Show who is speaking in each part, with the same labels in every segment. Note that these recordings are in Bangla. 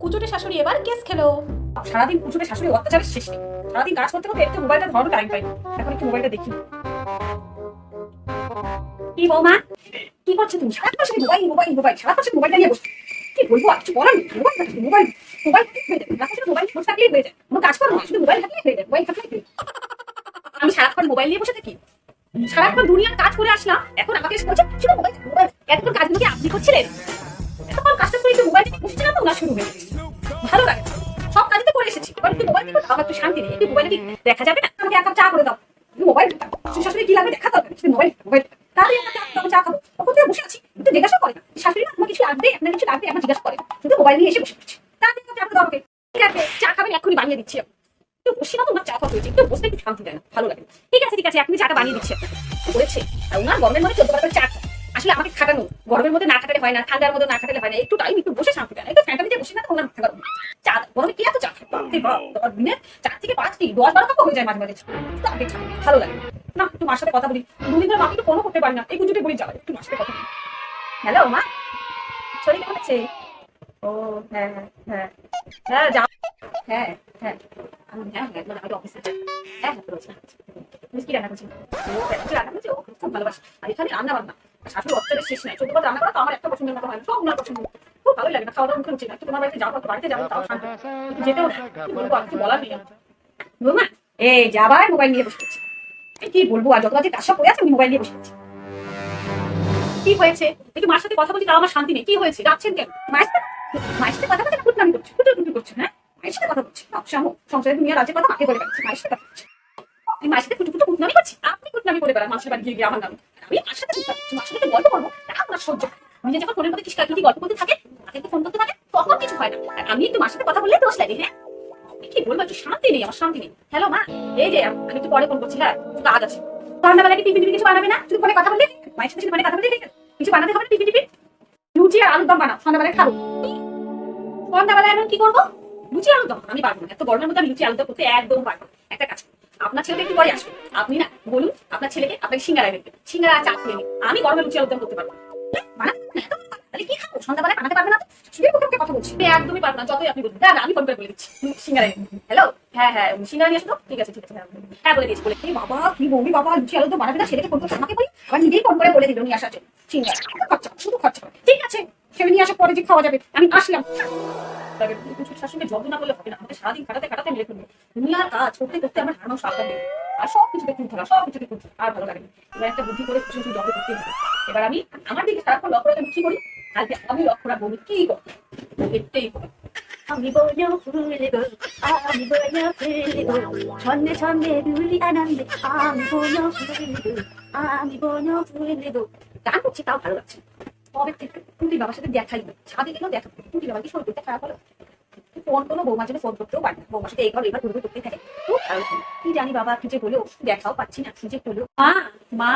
Speaker 1: কুচুটে শাশুড়ি এবার কেস খেলো
Speaker 2: সারাদিন কুচুরে শাশুড়ি অত্যাচারের শেষ নেই সারাদিন কাজ করতে করতে একটু মোবাইলটা ধরো টাইম পাই এখন একটু মোবাইলটা দেখি কি বৌমা কি করছ তুমি সারা পাশে মোবাইল মোবাইল মোবাইল সারা পাশে মোবাইলটা নিয়ে বসে কি বলব আর কিছু বলার নেই মোবাইল মোবাইল মোবাইল হয়ে মোবাইল বসে থাকলেই হয়ে যায় কোনো কাজ করো না শুধু মোবাইল থাকলেই হয়ে যায় মোবাইল থাকলেই হয়ে। আমি সারাক্ষণ মোবাইল নিয়ে বসে থাকি সারাক্ষণ দুনিয়ার কাজ করে আসলাম এখন আমাকে বলছে শুধু মোবাইল মোবাইল এতক্ষণ কাজগুলো কি আপনি করছিলেন মোবাইল নিয়ে বসেছিলাম তো না শুরু হয়ে ভালো লাগে। সব কাজই তো করে এসেছি। মোবাইল নিয়ে আমার একটু শান্তি নেই। একটু মোবাইলে কি দেখা যাবে না? আমাকে এক চা করে দাও। মোবাইল শাশুড়ি কি লাগবে দেখা শুধু মোবাইল মোবাইল চা খাব। তখন থেকে আছি। একটু জিজ্ঞাসা করে না। শাশুড়ি কিছু লাগবে? আপনার কিছু লাগবে? আমার জিজ্ঞাসা করে। শুধু মোবাইল নিয়ে এসে বসে পড়ছি। তাহলে দাও আমাকে। ঠিক আছে, চা খাবেন, এক্ষুনি বানিয়ে দিচ্ছি। একটু বসে চা খাওয়া হয়েছে। একটু বসতে শান্তি দেয় না। ভালো লাগে ঠিক আছে ঠিক আছে এখনই চাটা বানিয়ে দিচ্ছি করেছে। আর ওনার গরমের মধ্যে চোদ্দ করে চা। আসলে আমাকে খাটানো, গরমের মধ্যে না খাটালে হয় না, ঠান্ডার মধ্যে না খাটালে হয় না, একটু টাইম একটু বসে শান্তি একটু ফ্যানটা বসে না মাথা গরম চা, গরমে কি এত চা দিনে চার থেকে পাঁচটি দশ বারো কাপও হয়ে যায় মাঝে মাঝে ভালো লাগে না। একটু মার সাথে কথা বলি, দুদিন ধরে মাকে তো ফোনও করতে পারি না, এই বলি যাবে একটু মার সাথে কথা বলি। হ্যালো মা? শরীর কেমন আছে? ও হ্যাঁ হ্যাঁ হ্যাঁ হ্যাঁ যাও। হ্যাঁ হ্ঁ আমি হ্যাঁ হ্যাঁ মানে আমি অফিসে হ্যাঁ হ্যাঁ কি রান্না করছি ও রান্না করছি, ও খুব ভালোবাসে। আর এখানে রান্না বান্না শাশুড়ি অত্যাচারের শেষ নাই। রান্না করা তো আমার একটা পছন্দের মতো হয় সব পছন্দ খুব ভালো লাগে না খাওয়া দাওয়া মুখে রুচি না তোমার বাড়িতে বাড়িতে যাব, তাও যেতেও কিছু বলার নেই। এই যাবার মোবাইল নিয়ে বসে কি বলব, আর আছে আমি মোবাইল নিয়ে বসে আছি কি হয়েছে? একটু মার সাথে কথা বলছি, তাও আমার শান্তি নেই। কি হয়েছে? ডাকছেন কেন? মায়ের সাথে কথা বলতে কুটনামি করছি কুটনামি করছি হ্যাঁ? মায়ের সাথে কথা বলছি সামু সংসারের দুনিয়া রাজ্যের কথা মাকে বলে মায়ের সাথে কথা বলছি। মায়ের সাথে কুটু কুটু কুটনামি করছি? আপনি কুটনামি করে বেড়ান মাসের বাড়ি গিয়ে গিয়ে আমার নামে। আমি হয় শান্তি নেই পরে ফোন করছি হ্যাঁ কাজ আছে। সন্ধ্যাবেলা কি টিফিন কিছু বানাবে না? শুধু ফোনে কথা বললে? মায়ের সাথে ফোনে কথা বললে কিছু বানাতে হবে টিফিন টিফিন? লুচি আর আলুর দম বানাও, সন্ধ্যাবেলায় খাব। সন্ধ্যাবেলায় এখন কি করব? লুচি আলুর আমি পারব না। এত গরমের মধ্যে আমি লুচি আলুর দম করতে একদম পারব একটা কাজ আপনার ছেলেকে একটু পরে আসবে। আপনি না বলুন আপনার ছেলেকে আপনাকে সিঙ্গারা দেবে সিঙ্গারা চা খেয়ে আমি গরমে লুচি আলুর দম করতে পারব। তাহলে কি খাব? সন্ধ্যাবেলায় বানাতে পারবে না তো? মুখে কথা বলছি। একদমই পারব না যতই আপনি বলুন। দাদা আমি ফোন করে বলে দিচ্ছি। সিঙ্গারা হ্যালো হ্যাঁ হ্যাঁ সিঙ্গারা নিয়ে আসো ঠিক আছে ঠিক আছে হ্যাঁ হ্যাঁ বলে দিয়েছি বলে বাবা কি বৌমি বাবা? লুচি আলুর দম বানাবে না? ছেলেকে ফোন করে আমাকে বলি। আবার নিজেই ফোন করে বলে দিল নিয়ে আসার জন্য। সিঙ্গারা। খরচা শুধু খরচা ঠিক আছে ছেলে নিয়ে আসার পরে যে খাওয়া যাবে আমি আসলাম। তাকে কিছু শাশুড়ি জব্দ না করলে হবে না। আমাকে সারাদিন খাটাতে খাটাতে মেরে ফেলবে। দুনিয়ার কাজ করতে করতে আমার হারানো সাবধান নেই আর সব খুব ধরা সব খুব আর ভালো লাগে এবার একটা বুদ্ধি করে কিছু জব্দ করতে হবে। এবার আমি আমার দিকে সারাক্ষণ লক্ষ্য রাখতে কি করি। কালকে আমি লক্ষ্য রাখব কি করব? এটাই করি
Speaker 3: আমি বন্য ফুলে গো, আমি বন্য ফুলে গো, ছন্দে ছন্দে দুলি আনন্দে আমি বন্য ফুলে গো, আমি বন্য ফুলে গো।
Speaker 2: গান করছি, তাও ভালো লাগছে কবে থেকে টুটি বাবার সাথে দেখাই ছাদে গেলেও দেখা টুটি বাবা কি শরীরটা খারাপ হলো। ফোন কোনো বৌমার জন্য ফোন করতেও পারি বৌমার সাথে এইবার এবার ঘুরঘুর করতে থাকে। কি জানি বাবা, কি যে হলো দেখাও পাচ্ছি না, কি যে হলো মা মা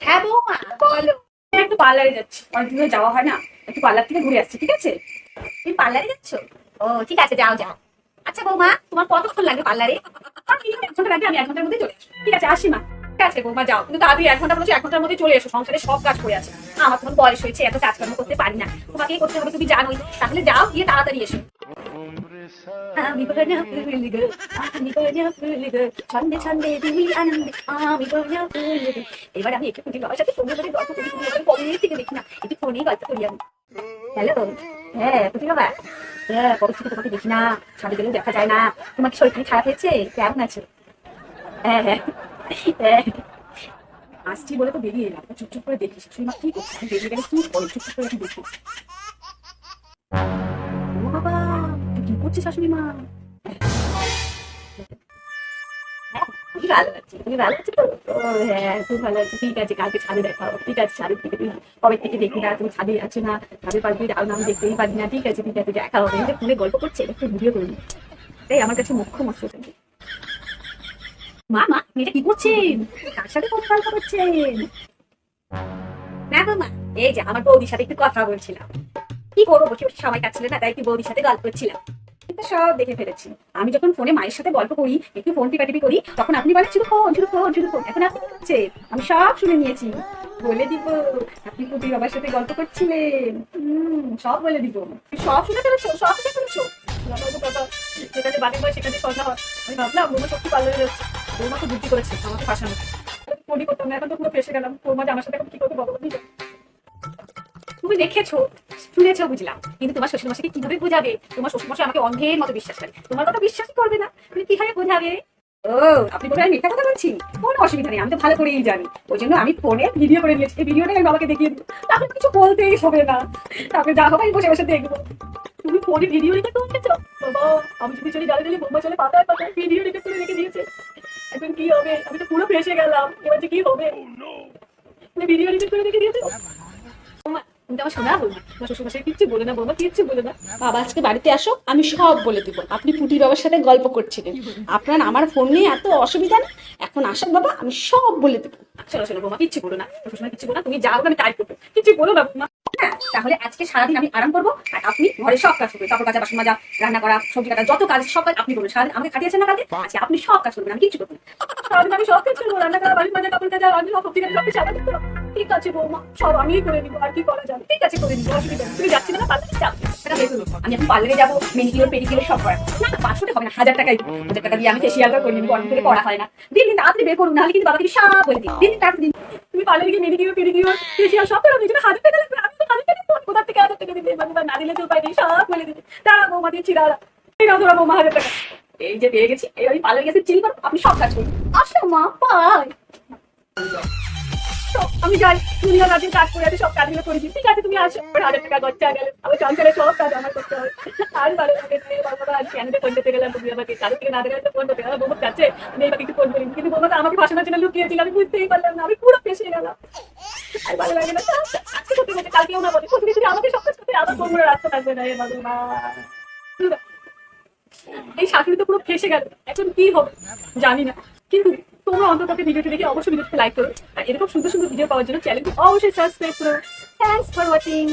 Speaker 2: হ্যাঁ বৌমা, বলো। আমি একটু পার্লারে যাচ্ছি। অনেকদিন যাওয়া হয় না। একটু পার্লার থেকে ঘুরে আসছি, ঠিক আছে? তুমি পার্লারে যাচ্ছ? ও, ঠিক আছে, যাও যাও। আচ্ছা বৌমা, তোমার কতক্ষণ লাগবে পার্লারে? minimum এক ঘণ্টা লাগবে আমি এক ঘণ্টার মধ্যে চলে ঠিক আছে, আসি মা। আছে যাও। কিন্তু চলে এসো, সংসারে সব কাজ করে আছে। আমার বয়স হয়েছে, এত কাজকর্ম করতে পারি না। তোমাকে করতে হবে, তুমি তাহলে যাও, গিয়ে তাড়াতাড়ি এসো।
Speaker 3: ছন্দে ছন্দে
Speaker 2: এবার আমি একটু সাথে গল্প করি কবে থেকে দেখি না, একটু ফোনেই গল্প করি আমি। হ্যালো হ্যাঁ হ্যাঁ কবে তোমাকে দেখি না ছাদে গেলেও দেখা যায় না। তোমার শরীর খারাপ হয়েছে? কেমন আছে? হ্যাঁ হ্যাঁ। আসছি বলে তো বেরিয়ে এলাম। চুপ চুপ করে দেখি শাশুড়ি মা কি করছে। আমি বেরিয়ে গেলে কি করে? চুপ চুপ করে একটু দেখি। ও বাবা তুই কি করছিস শাশুড়ি মা? হ্যাঁ, ভালো তুমি ভালো হ্যাঁ খুব ভালো ঠিক আছে কালকে ছাদে দেখা হবে। ঠিক আছে থেকে থেকে দেখি না? তুমি ছাদে না? ছাদের পাশ দিয়ে যাও না? আমি দেখতেই না? ঠিক আছে দেখা হবে। ফোনে গল্প করছে একটু ভিডিও করুন এই আমার কাছে মুখ্য মৎস্য মা মা মেয়েটা কি করছেন? কার সাথে কথা করছেন না মা, এই যে আমার বৌদির সাথে একটু কথা বলছিলাম। কি করব, বসে বসে সময় কাটছিল না, তাই একটু বৌদির সাথে গল্প করছিলাম। কিন্তু সব দেখে ফেলেছি। আমি যখন ফোনে মায়ের সাথে গল্প করি, একটু ফোন টিপাটিপি করি, তখন আপনি বলেন শুধু ফোন শুধু ফোন শুধু ফোন, এখন আপনি করছে আমি সব শুনে নিয়েছি। বলে দিব, আপনি পুটির বাবার সাথে গল্প করছিলেন? হুম, সব বলে দিব। সব শুনে ফেলেছো, সব শুনে ফেলেছো? যেখানে বাড়ির বয় সেখানে সজা হয়। আমি ভাবলাম বৌমা সত্যি পার্লারে যাচ্ছে। বৌমা তো বুদ্ধি করেছে, আমাকে করতাম এখন তো পুরো ফেসে গেলাম। আমার সাথে এখন কি ভগবান জানে। তুমি দেখেছ? শুনেছো, বুঝলাম। কিন্তু তোমার শ্বশুর মশাইকে কীভাবে বোঝাবে? তোমার শ্বশুর আমাকে অন্ধের মতো বিশ্বাস করে। তোমার কথা বিশ্বাসই করবে না। তুমি কীভাবে বোঝাবে? ও, আপনি বলে মিথ্যা কথা বলছি? কোনো অসুবিধা নেই, আমি তো ভালো করেই জানি। ওই জন্য আমি ফোনে ভিডিও করে নিয়েছি। ভিডিওটা আমি বাবাকে দেখিয়ে দিই তারপরে কিছু বলতেই হবে না। তারপরে যা হবে আমি বসে বসে দেখব। তুমি ফোনে ভিডিও রেখে করতেছো বাবা, আমি যদি চলে ডালে ডালে বোম্বা চলে, পাতায় পাতায় ভিডিও রেখে করে রেখে দিয়েছে। এখন কি হবে? আমি তো পুরো ফেসে গেলাম। এবার কি হবে? ভিডিও করে রেখে দিয়েছ? কিচ্ছু কিচ্ছু
Speaker 1: বাবা আজকে বাড়িতে আসো, আমি সব বলে দিব। আপনি পুটির বাবার সাথে গল্প করছিলেন। আপনার আমার ফোন নিয়ে এত অসুবিধা না এখন আসুন বাবা, আমি সব বলে দেবো।
Speaker 2: কিচ্ছু না। কিচ্ছু বলো না। তুমি যাও, আমি তাই করব। কিছু বলো না হ্যাঁ, তাহলে আজকে সারাদিন আমি আরাম করব আর আপনি ঘরে সব কাজ করবেন। কাপড় কাচা বাসন মাজা রান্না করা সবজি কাটা যত কাজ সব কাজ আপনি করবেন। সারাদিন আমাকে খাটিয়েছেন না কাজে আজকে আপনি সব কাজ করবেন আমি কিচ্ছু করবেন সারাদিন আমি সব কাজ করব রান্না করা বাসন মাজা কাপড় কাচা রান্না সব সবজি কাটা সব কিছু আমাকে করো। ঠিক আছে বৌমা সব আমিই করে নিবো আর কি করা যাবে? ঠিক আছে করে নিবো অসুবিধা তুমি যাচ্ছি না পার্লারে যাও। বের আমি এখন পার্লারে যাব মেনিকিওর পেডিকিওর সব করা না টাকা হবে না হাজার টাকাই হাজার টাকা দিয়ে আমি ফেসিয়ালটা করে নিবো অনেক থেকে করা হয় না। দিন দিন তাড়াতাড়ি বের করুন নাহলে কিন্তু বাবাকে আমি সব বলে দিন দিন তাড়াতাড়ি দিন। তুমি পার্লারে গিয়ে মেডিকিওর পেডিকিওর ফেসিয়াল সব করো নিজের হাজার টাকা লাগবে আমি তো হাজার টাকা দেবো। কোথা থেকে হাজার টাকা দিবে বাবা না দিলে তো উপায় নেই, সব বলে দিবে দাঁড়া বৌমা, দিচ্ছি, দাঁড়া। এই না ধরো বৌমা হাজার টাকা। এই যে পেয়ে গেছি এই আমি পার্লারে গেছি চিল করো আপনি সব কাজ করুন। আসো মা, পাই। তো আমি যাই। দুনিয়া রাতের কাজ করে আছে, সব কাজগুলো করে দিই ঠিক আছে, তুমি আসো। হাজার টাকা খরচা গেলে আমার সংসারে সব কাজ আমার করতে হবে। আর ভালো লাগে বাবা আজ ক্যানেডে ফোন করতে গেলাম, তুমি আমাকে কারও থেকে না দেখালে তো ফোন করতে গেলাম বোমা যাচ্ছে আমি এবার কিছু ফোন করি কিন্তু বোমা তো আমাকে ভাষণের জন্য লুকিয়েছিল, আমি বুঝতেই পারলাম না, আমি পুরো ফেসে গেলাম। আর ভালো লাগে না, আজকে সত্যি বলছে কালকেও না বলে প্রতিদিন যদি আমাকে সব কাজ করতে আমার কোমরে রাস্তা থাকবে না এ ভগবান। এই শাশুড়ি তো পুরো ফেসে গেল, এখন কি হবে? জানি না। কিন্তু তোমরা অন্তত ভিডিওটি দেখে অবশ্যই ভিডিওটিকে লাইক করো। আর এরকম সুন্দর সুন্দর ভিডিও পাওয়ার জন্য চ্যানেলটি অবশ্যই সাবস্ক্রাইব করো। Thanks for watching